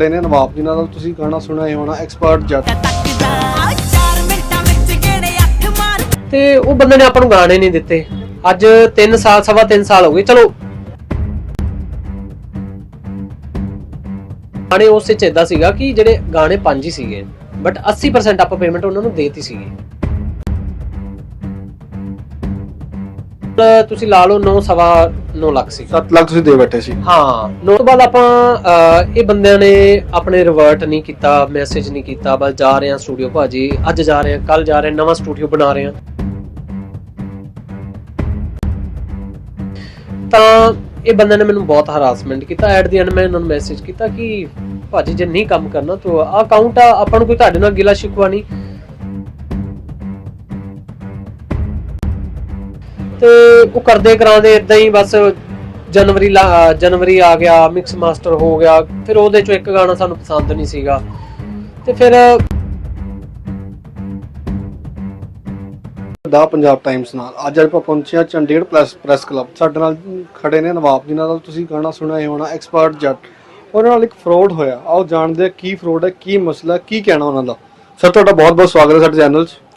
ਖੜੇ ਨੇ ਨਵਾਬ ਜੀ ਨਾਲ ਤੁਸੀਂ ਗਾਣਾ ਸੁਣਿਆ ਹੀ ਹੋਣਾ ਐਕਸਪਰਟ ਜੱਟ। ਤੇ ਉਹ ਬੰਦੇ ਨੇ ਆਪਾਂ ਨੂੰ ਗਾਣੇ ਨਹੀਂ ਦਿੱਤੇ। ਅੱਜ 3 ਸਾਲ ਸਵਾ 3 ਸਾਲ ਹੋ ਗਏ ਚਲੋ। ਗਾਣੇ ਉਸ ਵਿੱਚ ਏਦਾਂ ਸੀਗਾ ਕਿ ਜਿਹੜੇ ਗਾਣੇ ਪੰਜ ਹੀ ਸੀਗੇ ਬਟ 80% ਆਪਾਂ ਪੇਮੈਂਟ ਉਹਨਾਂ ਨੂੰ ਦੇਤੀ ਸੀਗੀ। ਤਾਂ ਤੁਸੀਂ ਲਾ ਲਓ 9 ਸਵਾ 9 ਲੱਖ ਸੀ 7 ਲੱਖ ਤੁਸੀਂ ਦੇ ਬੈਠੇ ਸੀ। ਹਾਂ ਨੋ ਤੋਂ ਬਾਅਦ ਆਪਾਂ ਅਹ, ਇਹ ਬੰਦਿਆਂ ਨੇ ਆਪਣੇ ਰਿਵਰਟ ਨਹੀਂ ਕੀਤਾ ਮੈਸੇਜ ਨਹੀਂ ਕੀਤਾ ਬਸ ਜਾ ਰਹੇ ਆ ਸਟੂਡੀਓ ਭਾਜੀ ਅੱਜ ਜਾ ਰਹੇ ਆ ਕੱਲ ਜਾ ਰਹੇ ਆ ਨਵਾਂ ਸਟੂਡੀਓ ਬਣਾ ਰਹੇ ਆ ਤਾਂ ਇਹ ਬੰਦੇ ਨੇ ਮੈਨੂੰ ਬਹੁਤ ਹਰਾਸਮੈਂਟ ਕੀਤਾ ਐਟ ਦੀ ਐਂਡ ਮੈਂ ਇਹਨਾਂ ਨੂੰ ਮੈਸੇਜ ਕੀਤਾ ਕਿ ਭਾਜੀ ਜੇ ਨਹੀਂ ਕੰਮ ਕਰਨਾ ਤਾਂ ਆ ਅਕਾਊਂਟ ਆ ਆਪਾਂ ਨੂੰ ਕੋਈ ਤੁਹਾਡੇ ਨਾਲ ਗਿਲਾ ਸ਼ਿਕਵਾ ਨਹੀਂ। ਤੇ ਉਹ ਕਰਦੇ ਕਰਾਉਂਦੇ ਇਦਾਂ ਹੀ ਬਸ ਜਨਵਰੀ ਜਨਵਰੀ ਆ ਗਿਆ ਮਿਕਸ ਮਾਸਟਰ ਹੋ ਗਿਆ, ਫਿਰ ਉਹਦੇ ਚੋਂ ਇੱਕ ਗਾਣਾ ਸਾਨੂੰ ਪਸੰਦ ਨਹੀਂ ਸੀਗਾ। ਤੇ ਫਿਰ ਦਾ ਪੰਜਾਬ ਟਾਈਮਸ ਨਾਲ। ਅੱਜ ਆਪਾਂ ਪਹੁੰਚੇ ਹਾਂ ਚੰਡੀਗੜ੍ਹ ਪ੍ਰੈਸ ਪ੍ਰੈਸ ਕਲੱਬ ਸਾਡੇ ਨਾਲ ਖੜੇ ਨੇ ਨਵਾਬ ਜੀ ਨਾਲ ਤੁਸੀਂ ਗਾਣਾ ਸੁਣਿਆ ਹੋਣਾ ਐਕਸਪਰਟ ਜੱਟ। ਉਹਨਾਂ ਨਾਲ ਇੱਕ ਫਰਾਡ ਹੋਇਆ। ਆਓ ਜਾਣਦੇ ਆ ਕੀ ਫਰਾਡ ਹੈ, ਕੀ ਮਸਲਾ ਕੀ ਕਹਿਣਾ ਉਹਨਾਂ ਦਾ। ਸਰ ਤੁਹਾਡਾ ਬਹੁਤ ਬਹੁਤ ਸਵਾਗਤ ਹੈ ਸਾਡੇ ਚੈਨਲ 'ਚ।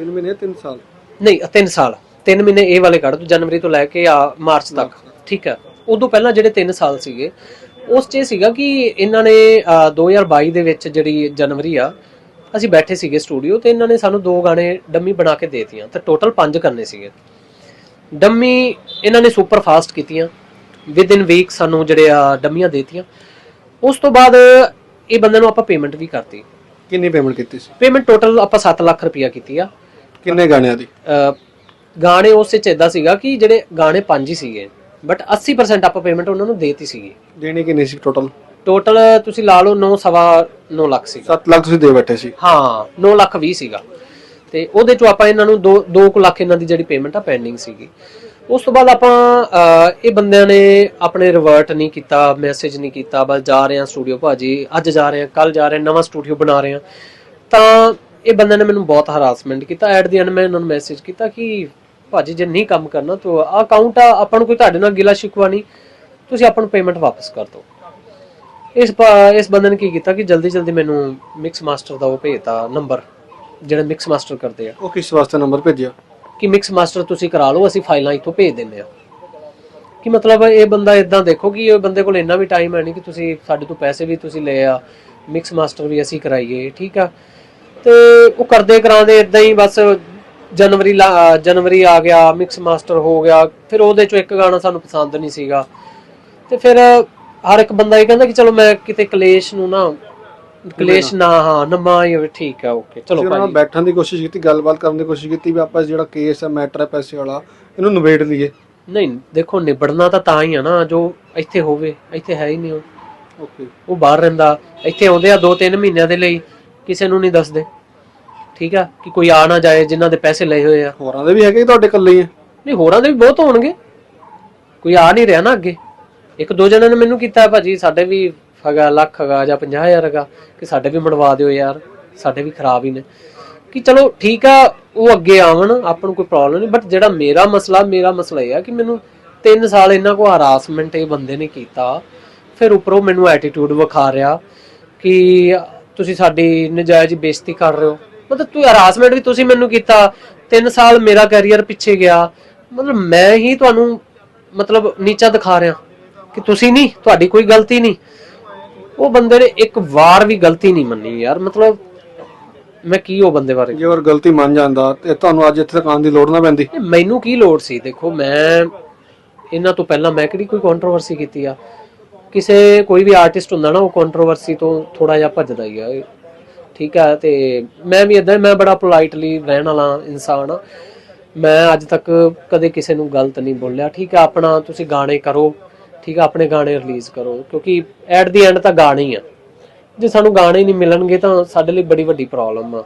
3 ਮਹੀਨੇ 3 ਸਾਲ। ਨਹੀਂ 3 ਸਾਲ। 3 ਮਹੀਨੇ ਇਹ ਵਾਲੇ ਕੱਢ ਦੋ ਜਨਵਰੀ ਤੋਂ ਲੈ ਕੇ ਆ ਮਾਰਚ ਤੱਕ। ਠੀਕ ਹੈ। ਉਦੋਂ ਪਹਿਲਾਂ ਜਿਹੜੇ 3 ਸਾਲ ਸੀਗੇ ਉਸ 'ਚ ਇਹ ਸੀਗਾ ਕਿ ਇਹਨਾਂ ਨੇ ਅਹ, 2022 ਦੇ ਵਿੱਚ ਜਿਹੜੀ ਜਨਵਰੀ ਆ ਅਸੀਂ ਬੈਠੇ ਸੀਗੇ ਸਟੂਡੀਓ ਤੇ ਇਹਨਾਂ ਨੇ ਸਾਨੂੰ ਦੋ ਗਾਣੇ ਡੰਮੀ ਬਣਾ ਕੇ ਦੇਤੀਆਂ। ਤੇ ਟੋਟਲ 5 ਕਰਨੇ ਸੀਗੇ। ਡੰਮੀ ਇਹਨਾਂ ਨੇ ਸੁਪਰ ਫਾਸਟ ਕੀਤੀਆਂ। ਵਿਦ ਇਨ ਵੀਕ ਸਾਨੂੰ ਜਿਹੜੇ ਆ ਡੰਮੀਆਂ ਦੇਤੀਆਂ। ਉਸ ਤੋਂ ਬਾਅਦ ਇਹ ਬੰਦੇ ਨੂੰ ਆਪਾਂ ਪੇਮੈਂਟ ਵੀ ਕਰਤੀ। ਕਿੰਨੀ ਪੇਮੈਂਟ ਕੀਤੀ ਸੀ? ਪੇਮੈਂਟ ਟੋਟਲ ਆਪਾਂ 7 ਲੱਖ ਰੁਪਇਆ ਕੀਤੀ ਆ। ਕਿੰਨੇ ਗਾਣਿਆਂ ਦੀ? ਅਹ ਗਾਣੇ ਉਸ ਵਿੱਚ ਏਦਾਂ ਸੀਗਾ ਕਿ ਜਿਹੜੇ ਗਾਣੇ ਪੰਜ ਹੀ ਸੀਗੇ ਬਟ 80% ਆਪਾਂ ਪੇਮੈਂਟ ਉਹਨਾਂ ਨੂੰ ਦੇਤੀ ਸੀਗੀ। ਦੇਣੀ ਕਿੰਨੀ ਸੀ ਟੋਟਲ ਟੋਟਲ ਤੁਸੀਂ ਲਾ ਲਓ 9 ਸਵਾ 9 ਲੱਖ ਸੀਗਾ। 7 ਲੱਖ ਤੁਸੀਂ ਦੇ ਬੈਠੇ ਸੀ। ਹਾਂ 9 ਲੱਖ 20 ਸੀਗਾ। ਤੇ ਉਹਦੇ ਚੋਂ ਆਪਾਂ ਇਹਨਾਂ ਨੂੰ 2 2 ਲੱਖ ਇਹਨਾਂ ਦੀ ਜਿਹੜੀ ਪੇਮੈਂਟ ਆ ਪੈਂਡਿੰਗ ਸੀਗੀ। ਉਸ ਤੋਂ ਬਾਅਦ ਆਪਾਂ ਅਹ, ਇਹ ਬੰਦਿਆਂ ਨੇ ਆਪਣੇ ਰਿਵਰਟ ਨਹੀਂ ਕੀਤਾ ਮੈਸੇਜ ਨਹੀਂ ਕੀਤਾ ਬਸ ਜਾ ਰਹੇ ਆ ਸਟੂਡੀਓ ਭਾਜੀ ਅੱਜ ਜਾ ਰਹੇ ਆ ਕੱਲ ਜਾ ਰਹੇ ਆ ਨਵਾਂ ਸਟੂਡੀਓ ਬਣਾ ਰਹੇ ਆ ਤਾਂ ਇਹ ਬੰਦੇ ਨੇ ਮੈਨੂੰ ਬਹੁਤ ਹਰਾਸਮੈਂਟ ਕੀਤਾ। ਐਟ ਦੀ ਐਂਡ ਮੈਂ ਇਹਨਾਂ ਨੂੰ ਮੈਸੇਜ ਕੀਤਾ ਕਿ ਭਾਜੀ ਜੇ ਨਹੀਂ ਕੰਮ ਕਰਨਾ ਤਾਂ ਆ ਅਕਾਊਂਟ ਆ ਆਪਾਂ ਨੂੰ ਕੋਈ ਤੁਹਾਡੇ ਨਾਲ ਗਿਲਾ ਸ਼ਿਕਵਾ ਨਹੀਂ। ਤੁਸੀਂ ਆਪਾਂ ਨੂੰ ਪੇਮੈਂਟ ਵਾਪਸ ਕਰ ਦਿਓ। ਇਸ ਇਸ ਬੰਦੇ ਨੇ ਕੀ ਕੀਤਾ ਕਿ ਜਲਦੀ ਜਲਦੀ ਮੈਨੂੰ ਮਿਕਸ ਮਾਸਟਰ ਦਾ ਉਹ ਭੇਜਤਾ ਨੰਬਰ ਜਿਹੜਾ ਮਿਕਸ ਮਾਸਟਰ ਕਰਦੇ ਆ। ਉਹ ਕਿਸ ਵਾਸਤੇ ਨੰਬਰ ਭੇਜਿਆ? ਕਿ ਮਿਕਸ ਮਾਸਟਰ ਤੁਸੀਂ ਕਰਾ ਲਓ ਅਸੀਂ ਫਾਈਲਾਂ ਇੱਥੋਂ ਭੇਜ ਦਿੰਦੇ ਆ। ਕਿ ਮਤਲਬ ਇਹ ਬੰਦਾ ਇਦਾਂ ਦੇਖੋ ਕਿ ਇਹ ਬੰਦੇ ਕੋਲ ਇੰਨਾ ਵੀ ਟਾਈਮ ਹੈ ਨਹੀਂ ਕਿ ਤੁਸੀਂ ਸਾਡੇ ਤੋਂ ਪੈਸੇ ਵੀ ਤੁਸੀਂ ਲਏ ਆ। ਮਿਕਸ ਮਾਸਟਰ ਵੀ ਅਸੀਂ ਕਰਾਈਏ ਠੀਕ ਆ। ਤੇ ਉਹ ਕਰਦੇ ਕਰਾਉਂਦੇ ਇਦਾਂ ਹੀ ਬਸ ਜਨਵਰੀ ਜਨਵਰੀ ਆ ਗਿਆ ਮਿਕਸ ਮਾਸਟਰ ਹੋ ਗਿਆ ਫਿਰ ਉਹਦੇ ਚੋਂ ਇੱਕ ਗਾਣਾ ਸਾਨੂੰ ਪਸੰਦ ਨਹੀਂ ਸੀਗਾ। ਤੇ ਫਿਰ ਹਰ ਇੱਕ ਬੰਦਾ ਇਹ ਕਹਿੰਦਾ ਕਿ ਚਲੋ ਮੈਂ ਕਿਤੇ ਕਲੇਸ਼ ਨੂੰ ਨਾ ਕਲੇਸ਼ ਨਾ। ਹਾਂ ਨਮਾ ਹੀ ਹੋਵੇ, ਠੀਕ ਆ ਓਕੇ ਚਲੋ ਨਾਲ ਭਾਜੀ। ਬੈਠਣ ਦੀ ਕੋਸ਼ਿਸ਼ ਕੀਤੀ ਗੱਲਬਾਤ ਕਰਨ ਦੀ ਕੋਸ਼ਿਸ਼ ਕੀਤੀ ਵੀ ਆਪਾਂ ਜਿਹੜਾ ਕੇਸ ਹੈ ਮੈਟਰ ਹੈ ਪੈਸੇ ਵਾਲਾ ਇਹਨੂੰ ਨਿਬੇੜ ਲਈਏ। ਨਹੀਂ ਦੇਖੋ ਨਿਬੜਨਾ ਤਾਂ ਤਾਂ ਹੀ ਆ ਨਾ ਜੋ ਇੱਥੇ ਹੋਵੇ ਇੱਥੇ ਹੈ ਹੀ ਨਹੀਂ ਉਹ। ਓਕੇ ਉਹ ਬਾਹਰ ਰਹਿੰਦਾ ਇੱਥੇ ਆਉਂਦੇ ਆ 2-3 ਮਹੀਨਿਆਂ ਦੇ ਲਈ ਕਿਸੇ ਨੂੰ ਨਹੀਂ ਦੱਸਦੇ। ਠੀਕ ਆ? ਕਿ ਕੋਈ ਆ ਨਾ ਜਾਏ ਜਿਨ੍ਹਾਂ ਦੇ ਪੈਸੇ ਲਏ ਹੋਏ ਆ। ਹੋਰਾਂ ਦੇ ਵੀ ਹੈਗੇ ਤੁਹਾਡੇ ਇਕੱਲੇ ਹੀ ਨਹੀਂ ਹੋਰਾਂ ਦੇ ਵੀ ਬਹੁਤ ਹੋਣਗੇ। ਕੋਈ ਆ ਨਹੀਂ ਰਿਹਾ ਨਾ ਅੱਗੇ। ਇੱਕ ਦੋ ਜਣਾਂ ਨੇ ਮੈਨੂੰ ਕੀਤਾ ਭਾਜੀ ਸਾਡੇ ਵੀ ਹੈਗਾ ਲੱਖ ਹੈਗਾ ਜਾਂ 50000 ਹੈਗਾ ਕਿ ਸਾਡੇ ਵੀ ਮੜਵਾ ਦਿਓ ਯਾਰ ਸਾਡੇ ਵੀ ਖਰਾਬ ਹੀ ਨੇ। ਕਿ ਚਲੋ ਠੀਕ ਆ ਉਹ ਅੱਗੇ ਆਵਣ ਆਪਾਂ ਨੂੰ ਕੋਈ ਪ੍ਰੋਬਲਮ ਨਹੀਂ ਬਟ ਜਿਹੜਾ ਮੇਰਾ ਮਸਲਾ ਮੇਰਾ ਮਸਲਾ ਇਹ ਆ ਕਿ ਮੈਨੂੰ 3 ਸਾਲ ਇਹਨਾਂ ਕੋ ਹਰਾਸਮੈਂਟ ਇਹ ਬੰਦੇ ਨੇ ਕੀਤਾ ਫਿਰ ਉੱਪਰੋਂ ਮੈਨੂੰ ਐਟੀਟਿਊਡ ਵਿਖਾ ਰਿਹਾ ਕਿ ਤੁਸੀਂ ਸਾਡੀ ਨਜਾਇਜ਼ ਬੇਇੱਜ਼ਤੀ ਕਰ ਰਹੇ ਹੋ? ਮਤਲਬ ਤੂੰ ਹਰਾਸਮੈਂਟ ਵੀ ਤੁਸੀਂ ਮੈਨੂੰ ਕੀਤਾ 3 ਸਾਲ ਮੇਰਾ ਕੈਰੀਅਰ ਪਿੱਛੇ ਗਿਆ। ਮਤਲਬ ਮੈਂ ਹੀ ਤੁਹਾਨੂੰ ਮਤਲਬ ਨੀਚਾ ਦਿਖਾ ਰਿਹਾ ਕਿ ਤੁਸੀਂ ਨਹੀਂ ਤੁਹਾਡੀ ਕੋਈ ਗਲਤੀ ਨਹੀਂ। ਉਹ ਬੰਦੇ ਨੇ ਇੱਕ ਵਾਰ ਵੀ ਗਲਤੀ ਨਹੀਂ ਮੰਨੀ ਯਾਰ ਮਤਲਬ ਮੈਂ ਕੀ ਉਹ ਬੰਦੇ ਬਾਰੇ? ਜੇ ਹੋਰ ਗਲਤੀ ਮੰਨ ਜਾਂਦਾ ਤੇ ਤੁਹਾਨੂੰ ਅੱਜ ਇੱਥੇ ਤੱਕ ਆਉਣ ਦੀ ਲੋੜ ਨਾ ਪੈਂਦੀ। ਮੈਨੂੰ ਕੀ ਲੋੜ ਸੀ? ਦੇਖੋ ਮੈਂ ਇਹਨਾਂ ਤੋਂ ਪਹਿਲਾਂ ਮੈਂ ਕਿਹੜੀ ਕੋਈ ਕੰਟਰੋਵਰਸੀ ਕੀਤੀ ਆ? ਕਿਸੇ ਕੋਈ ਵੀ ਆਰਟਿਸਟ ਹੁੰਦਾ ਨਾ, ਉਹ ਕੰਟਰੋਵਰਸੀ ਤੋਂ ਥੋੜਾ ਜਿਹਾ ਭੱਜਦਾ ਹੀ ਆ। ਠੀਕ ਆ, ਤੇ ਮੈਂ ਵੀ ਇਦਾਂ ਮੈਂ ਬੜਾ ਪੋਲਾਈਟਲੀ ਰਹਿਣ ਵਾਲਾ ਇਨਸਾਨ ਆ। ਮੈਂ ਅੱਜ ਤੱਕ ਕਦੇ ਕਿਸੇ ਨੂੰ ਗਲਤ ਨਹੀਂ ਬੋਲਿਆ। ਠੀਕ ਆ, ਆਪਣਾ ਤੁਸੀਂ ਗਾਣੇ ਕਰੋ, ਠੀਕ ਆ, ਆਪਣੇ ਗਾਣੇ ਰਿਲੀਜ਼ ਕਰੋ, ਕਿਉਂਕਿ ਐਟ ਦੀ ਐਂਡ ਤਾਂ ਗਾਣੇ ਹੀ ਆ। ਜੇ ਸਾਨੂੰ ਗਾਣੇ ਨਹੀਂ ਮਿਲਣਗੇ ਤਾਂ ਸਾਡੇ ਲਈ ਬੜੀ ਵੱਡੀ ਪ੍ਰੋਬਲਮ ਆ।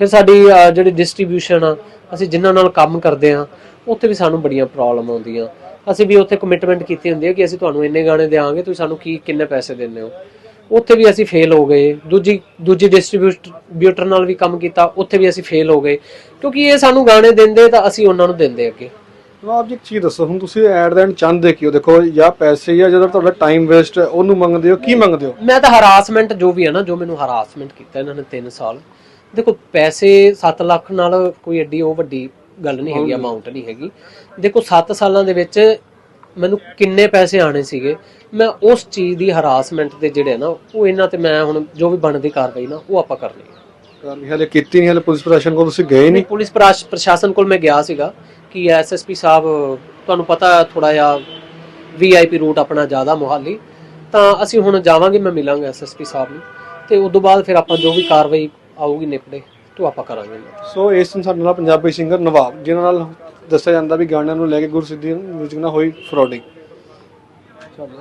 ਫਿਰ ਸਾਡੀ ਜਿਹੜੀ ਡਿਸਟ੍ਰੀਬਿਊਸ਼ਨ ਆ, ਅਸੀਂ ਜਿਨ੍ਹਾਂ ਨਾਲ ਕੰਮ ਕਰਦੇ ਆ, ਉੱਥੇ ਵੀ ਸਾਨੂੰ ਬੜੀਆਂ ਪ੍ਰੋਬਲਮ ਆਉਂਦੀਆਂ। ਅਸੀਂ ਵੀ ਉੱਥੇ ਕਮਿਟਮੈਂਟ ਕੀਤੀ ਹੁੰਦੀ ਹੈ ਕਿ ਅਸੀਂ ਤੁਹਾਨੂੰ ਇੰਨੇ ਗਾਣੇ ਦੇਵਾਂਗੇ ਤੁਸੀਂ ਸਾਨੂੰ ਕੀ ਕਿੰਨੇ ਪੈਸੇ ਦਿੰਦੇ ਹੋ। ਉੱਥੇ ਵੀ ਅਸੀਂ ਫੇਲ ਹੋ ਗਏ। ਦੂਜੀ ਦੂਜੀ ਡਿਸਟ੍ਰੀਬਿਊਟਰ ਨਾਲ ਵੀ ਕੰਮ ਕੀਤਾ ਉੱਥੇ ਵੀ ਅਸੀਂ ਫੇਲ ਹੋ ਗਏ। ਕਿਉਂਕਿ ਇਹ ਸਾਨੂੰ ਗਾਣੇ ਦਿੰਦੇ ਤਾਂ ਅਸੀਂ ਉਹਨਾਂ ਨੂੰ ਦਿੰਦੇ ਅੱਗੇ। ਨਵਾਬ ਜੀ ਇੱਕ ਚੀਜ਼ ਦੱਸੋ ਹੁਣ ਤੁਸੀਂ ਐਟ ਦਾ ਐਂਡ ਚਾਹੁੰਦੇ ਕੀ ਹੋ ਦੇਖੋ ਜਾਂ ਪੈਸੇ ਜਾਂ ਜਦੋਂ ਤੁਹਾਡਾ ਟਾਈਮ ਵੇਸਟ ਹੈ ਉਹਨੂੰ ਮੰਗਦੇ ਹੋ ਕੀ ਮੰਗਦੇ ਹੋ? ਮੈਂ ਤਾਂ ਹਰਾਸਮੈਂਟ ਜੋ ਵੀ ਹੈ ਨਾ ਜੋ ਮੈਨੂੰ ਹਰਾਸਮੈਂਟ ਕੀਤਾ ਇਹਨਾਂ ਨੇ 3 ਸਾਲ। ਦੇਖੋ ਪੈਸੇ 7 ਲੱਖ ਨਾਲ ਕੋਈ ਐਡੀ ਉਹ ਵੱਡੀ ਗੱਲ ਨਹੀਂ ਹੈਗੀ ਅਮਾਉਂਟ ਨਹੀਂ ਹੈਗੀ। ਦੇਖੋ 7 ਸਾਲਾਂ ਦੇ ਵਿੱਚ ਮੈਨੂੰ ਕਿੰਨੇ ਪੈਸੇ ਆਣੇ ਸੀਗੇ। ਮੈਂ ਉਸ ਚੀਜ਼ ਦੀ ਹਰਾਸਮੈਂਟ ਦੇ ਜਿਹੜੇ ਨਾ ਉਹ ਇਹਨਾਂ ਤੇ ਮੈਂ ਹੁਣ ਜੋ ਵੀ ਬਣਦੀ ਕਾਰਵਾਈ ਨਾ ਉਹ ਆਪਾਂ ਕਰਨੀ ਹੈ ਕਰਨੀ ਹਲੇ ਕੀਤੀ ਨਹੀਂ ਹਲੇ ਪੁਲਿਸ ਪ੍ਰਸ਼ਾਸਨ ਕੋਲ ਤੁਸੀਂ ਗਏ ਨਹੀਂ? ਪੁਲਿਸ ਪ੍ਰਾਸ਼- ਪ੍ਰਸ਼ਾਸਨ ਕੋਲ ਮੈਂ ਗਿਆ ਸੀਗਾ ਕਿ ਐਸਐਸਪੀ ਸਾਹਿਬ ਤੁਹਾਨੂੰ ਪਤਾ ਥੋੜਾ ਜਿਹਾ ਵੀਆਈਪੀ ਰੂਟ ਆਪਣਾ ਜ਼ਿਆਦਾ ਮੁਹਾਲੀ। ਤਾਂ ਅਸੀਂ ਹੁਣ ਜਾਵਾਂਗੇ ਮੈਂ ਮਿਲਾਂਗਾ ਐਸਐਸਪੀ ਸਾਹਿਬ ਨੂੰ। ਤੇ ਉਸ ਤੋਂ ਬਾਅਦ ਫਿਰ ਆਪਾਂ ਜੋ ਵੀ ਕਾਰਵਾਈ ਆਊਗੀ ਨਿਪੜੇ ਤੋਂ ਆਪਾਂ ਕਰਾਂਗੇ ਸੋ ਇਸ ਦਿਨ ਸਾਡੇ ਨਾਲ ਪੰਜਾਬੀ ਸਿੰਗਰ ਨਵਾਬ, ਜਿਨ੍ਹਾਂ ਨਾਲ ਦੱਸਿਆ ਜਾਂਦਾ ਵੀ ਗਾਣਿਆਂ ਨੂੰ ਲੈ ਕੇ ਗੁਰਸਿੱਧੀ ਮਿਊਜ਼ਿਕ ਨਾਲ ਹੋਈ ਫਰੋਡਿੰਗ